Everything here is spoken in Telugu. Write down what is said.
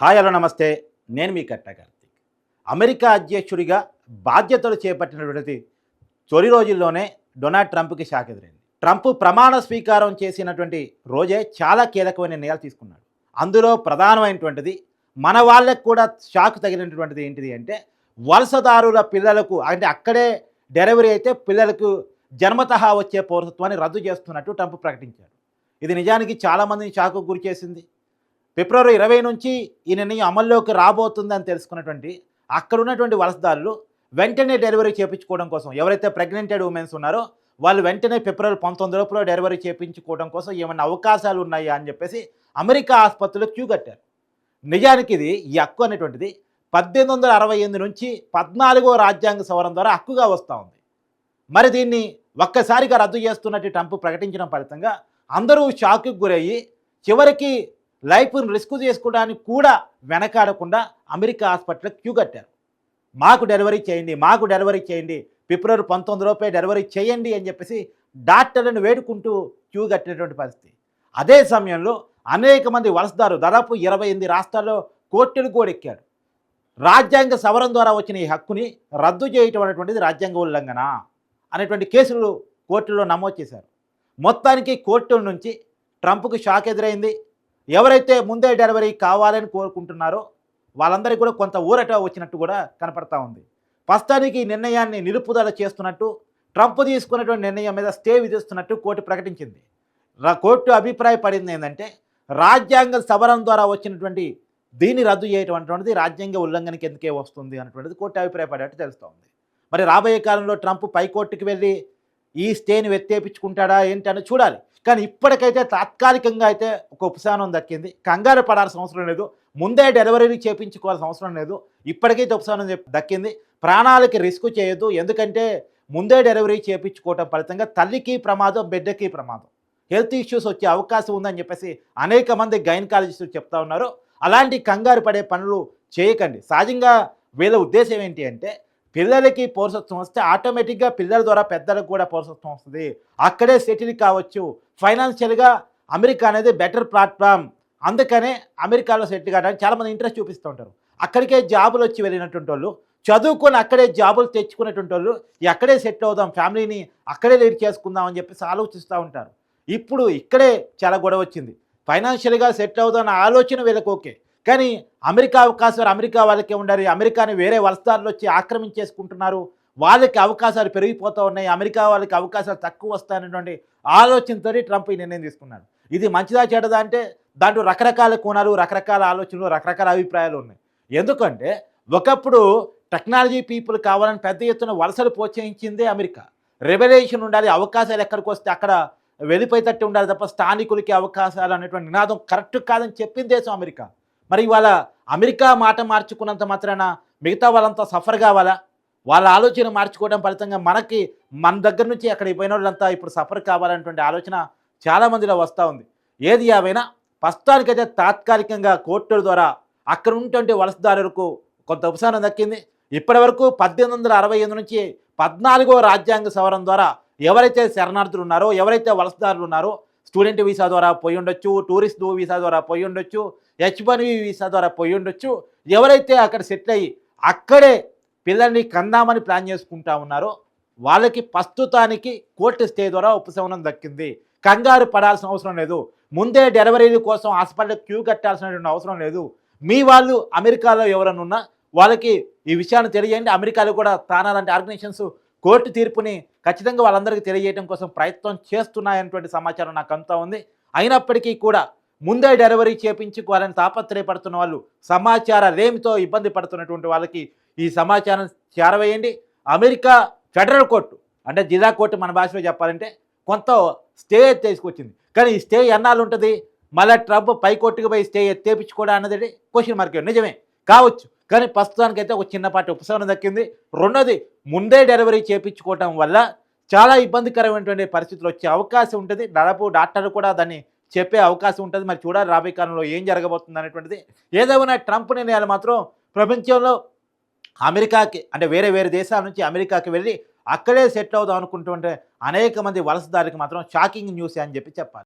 హాయ్ హలో నమస్తే. నేను మీ కట్ట కార్తీక్. అమెరికా అధ్యక్షుడిగా బాధ్యతలు చేపట్టినటువంటి తొలి రోజుల్లోనే డొనాల్డ్ ట్రంప్కి షాక్ ఎదురైంది. ట్రంప్ ప్రమాణ స్వీకారం చేసినటువంటి రోజే చాలా కీలకమైన నిర్ణయాలు తీసుకున్నాడు. అందులో ప్రధానమైనటువంటిది మన వాళ్ళకు కూడా షాక్ తగిలినటువంటిది ఏంటిది అంటే వలసదారుల పిల్లలకు అంటే అక్కడే డెలివరీ అయితే పిల్లలకు జన్మతహా వచ్చే పౌరసత్వాన్ని రద్దు చేస్తున్నట్టు ట్రంప్ ప్రకటించాడు. ఇది నిజానికి చాలామందిని షాకు గురి చేసింది. ఫిబ్రవరి ఇరవై నుంచి ఈ నిర్ణయం అమల్లోకి రాబోతుందని తెలుసుకున్నటువంటి అక్కడ ఉన్నటువంటి వలసదారులు వెంటనే డెలివరీ చేయించుకోవడం కోసం ఎవరైతే ప్రెగ్నెంటెడ్ ఉమెన్స్ ఉన్నారో వాళ్ళు వెంటనే ఫిబ్రవరి పంతొమ్మిది లోపల డెలివరీ చేయించుకోవడం కోసం ఏమైనా అవకాశాలు ఉన్నాయా అని చెప్పేసి అమెరికా ఆసుపత్రులు క్యూ కట్టారు. నిజానికి ఇది ఈ హక్కు అనేటువంటిది. పద్దెనిమిది వందల అరవై ఎనిమిది నుంచి పద్నాలుగో రాజ్యాంగ సవరణ ద్వారా హక్కుగా వస్తూ ఉంది. మరి దీన్ని ఒక్కసారిగా రద్దు చేస్తున్నట్టు ట్రంప్ ప్రకటించడం ఫలితంగా అందరూ షాక్కి గురయ్యి చివరికి లైఫ్ను రిస్క్ చేసుకోవడానికి కూడా వెనకాడకుండా అమెరికా హాస్పిటల్ క్యూ కట్టారు. మాకు డెలివరీ చేయండి మాకు డెలివరీ చేయండి ఫిబ్రవరి పంతొమ్మిది రూపాయలు డెలివరీ చేయండి అని చెప్పేసి డాక్టర్లను వేడుకుంటూ క్యూ కట్టినటువంటి పరిస్థితి. అదే సమయంలో అనేక మంది వలసదారు దాదాపు ఇరవై ఎనిమిది రాష్ట్రాల్లో కోర్టులు కూడా రాజ్యాంగ సవరణ ద్వారా వచ్చిన ఈ హక్కుని రద్దు చేయటం అనేటువంటిది రాజ్యాంగ ఉల్లంఘన అనేటువంటి కేసులు కోర్టులో నమోదు చేశారు. మొత్తానికి కోర్టుల నుంచి ట్రంప్కు షాక్ ఎదురైంది. ఎవరైతే ముందే డెలివరీ కావాలని కోరుకుంటున్నారో వాళ్ళందరికీ కూడా కొంత ఊరట వచ్చినట్టు కూడా కనపడతా ఉంది. ప్రస్తుతానికి ఈ నిర్ణయాన్ని నిలుపుదల చేస్తున్నట్టు ట్రంప్ తీసుకున్నటువంటి నిర్ణయం మీద స్టే విధిస్తున్నట్టు కోర్టు ప్రకటించింది. కోర్టు అభిప్రాయపడింది ఏంటంటే రాజ్యాంగ సవరణ ద్వారా వచ్చినటువంటి దీన్ని రద్దు చేయటం అటువంటిది రాజ్యాంగ ఉల్లంఘనకి ఎందుకే వస్తుంది అన్నటువంటిది కోర్టు అభిప్రాయపడేట్టు తెలుస్తోంది మరి రాబోయే కాలంలో ట్రంప్ పైకోర్టుకి వెళ్ళి ఈ స్టేని వెత్తేపించుకుంటాడా ఏంటి అని చూడాలి. కానీ ఇప్పటికైతే తాత్కాలికంగా అయితే ఒక ఉపశమనం దక్కింది. కంగారు పడాల్సిన అవసరం లేదు. ముందే డెలివరీ చేయించుకోవాల్సిన అవసరం లేదు. ఇప్పటికైతే ఉపశమనం దక్కింది. ప్రాణాలకి రిస్క్ చేయొద్దు. ఎందుకంటే ముందే డెలివరీ చేయించుకోవటం ఫలితంగా తల్లికి ప్రమాదం బిడ్డకి ప్రమాదం. హెల్త్ ఇష్యూస్ వచ్చే అవకాశం ఉందని చెప్పేసి అనేక మంది గైనకాలజిస్టులు చెప్తా ఉన్నారు. అలాంటి కంగారు పడే పనులు చేయకండి. సహజంగా వీళ్ళ ఉద్దేశం ఏంటి అంటే పిల్లలకి పౌరసత్వం వస్తే ఆటోమేటిక్గా పిల్లల ద్వారా పెద్దలకు కూడా పౌరసత్వం వస్తుంది. అక్కడే సెటిల్ కావచ్చు. ఫైనాన్షియల్గా అమెరికా అనేది బెటర్ ప్లాట్ఫామ్. అందుకనే అమెరికాలో సెట్ కావడానికి చాలామంది ఇంట్రెస్ట్ చూపిస్తూ ఉంటారు. అక్కడికే జాబులు వచ్చి వెళ్ళినటువంటి వాళ్ళు చదువుకొని అక్కడే జాబులు తెచ్చుకునేటువంటి వాళ్ళు అక్కడే సెటిల్ అవుదాం ఫ్యామిలీని అక్కడే లీడ్ చేసుకుందాం అని చెప్పేసి ఆలోచిస్తూ ఉంటారు. ఇప్పుడు ఇక్కడే చాలా గొడవ వచ్చింది. ఫైనాన్షియల్గా సెటిల్ అవుదాం అన్న ఆలోచన వీళ్ళకి ఓకే. కానీ అమెరికా అవకాశాలు అమెరికా వాళ్ళకే ఉండాలి. అమెరికాని వేరే వలసదారులు వచ్చి ఆక్రమించేసుకుంటున్నారు. వాళ్ళకి అవకాశాలు పెరిగిపోతూ ఉన్నాయి అమెరికా వాళ్ళకి అవకాశాలు తక్కువ వస్తాయనేటువంటి ఆలోచనతో ట్రంప్ ఈ నిర్ణయం తీసుకున్నాడు. ఇది మంచిదా చెడదా అంటే దాంట్లో రకరకాల కోణాలు రకరకాల ఆలోచనలు రకరకాల అభిప్రాయాలు ఉన్నాయి. ఎందుకంటే ఒకప్పుడు టెక్నాలజీ పీపుల్ కావాలని పెద్ద ఎత్తున వలసలు ప్రోత్సహించిందే అమెరికా. రెవల్యూషన్ ఉండాలి అవకాశాలు ఎక్కడికి వస్తే అక్కడ వెళ్ళిపోయేటట్టు ఉండాలి తప్ప స్థానికులకి అవకాశాలు అనేటువంటి నినాదం కరెక్ట్ కాదని చెప్పింది దేశం అమెరికా. మరి ఇవాళ అమెరికా మాట మార్చుకున్నంత మాత్రాన మిగతా వాళ్ళంతా సఫర్ కావాలా? వాళ్ళ ఆలోచన మార్చుకోవడం ఫలితంగా మనకి మన దగ్గర నుంచి అక్కడికి పోయిన వాళ్ళంతా ఇప్పుడు సఫర్ కావాలనేటువంటి ఆలోచన చాలామందిలో వస్తూ ఉంది. ఏది ఏమైనా ప్రస్తుతానికైతే తాత్కాలికంగా కోర్టుల ద్వారా అక్కడ ఉన్నటువంటి వలసదారులకు కొంత ఉపశమనం దక్కింది. ఇప్పటి వరకు పద్దెనిమిది వందల అరవై ఎనిమిది నుంచి పద్నాలుగో రాజ్యాంగ సవరణ ద్వారా ఎవరైతే శరణార్థులు ఉన్నారో ఎవరైతే వలసదారులు ఉన్నారో స్టూడెంట్ వీసా ద్వారా పోయి ఉండొచ్చు టూరిస్ట్ వీసా ద్వారా పోయి ఉండొచ్చు హెచ్ వన్ వీసా ద్వారా పోయి ఉండొచ్చు ఎవరైతే అక్కడ సెటిల్ అయ్యి అక్కడే పిల్లల్ని కందామని ప్లాన్ చేసుకుంటా ఉన్నారో వాళ్ళకి ప్రస్తుతానికి కోర్టు స్టే ద్వారా ఉపశమనం దక్కింది. కంగారు పడాల్సిన అవసరం లేదు. ముందే డెలివరీల కోసం హాస్పిటల్ క్యూ కట్టాల్సినటువంటి అవసరం లేదు. మీ వాళ్ళు అమెరికాలో ఎవరన్నా ఉన్నా వాళ్ళకి ఈ విషయాన్ని తెలియజేయండి. అమెరికాలో కూడా తానాలంటి ఆర్గనైజేషన్స్ కోర్టు తీర్పుని ఖచ్చితంగా వాళ్ళందరికీ తెలియజేయడం కోసం ప్రయత్నం చేస్తున్నాయన్నటువంటి సమాచారం నాకు అంతా ఉంది. అయినప్పటికీ కూడా ముందే డెలివరీ చేపించుకోవాలని తాపత్రయపడుతున్న వాళ్ళు సమాచార లేమితో ఇబ్బంది పడుతున్నటువంటి వాళ్ళకి ఈ సమాచారం చేరవేయండి. అమెరికా ఫెడరల్ కోర్టు అంటే జిల్లా కోర్టు మన భాషలో చెప్పాలంటే కొంత స్టే తీసుకొచ్చింది. కానీ ఈ స్టే ఎన్నాళ్ళు ఉంటుంది? మళ్ళీ ట్రంప్ పైకోర్టుకు పోయి స్టే ఎత్తేపించుకోవడం అన్నది క్వశ్చన్ మార్క్ నిజమే. కావచ్చు. కానీ ప్రస్తుతానికైతే ఒక చిన్నపాటి ఉపశమనం దక్కింది. రెండోది ముందే డెలివరీ చేయించుకోవటం వల్ల చాలా ఇబ్బందికరమైనటువంటి పరిస్థితులు వచ్చే అవకాశం ఉంటుంది. దాదాపు డాక్టర్లు కూడా దాన్ని చెప్పే అవకాశం ఉంటుంది. మరి చూడాలి రాబోయే కాలంలో ఏం జరగబోతుంది అనేటువంటిది. ఏదేమైనా ట్రంప్ నిర్ణయాలు మాత్రం ప్రపంచంలో అమెరికాకి అంటే వేరే వేరే దేశాల నుంచి అమెరికాకి వెళ్ళి అక్కడే సెటిల్ అవుదాం అనుకుంటుంటే అనేక మంది వలసదారికి మాత్రం షాకింగ్ న్యూస్ అని చెప్పి చెప్పాలి.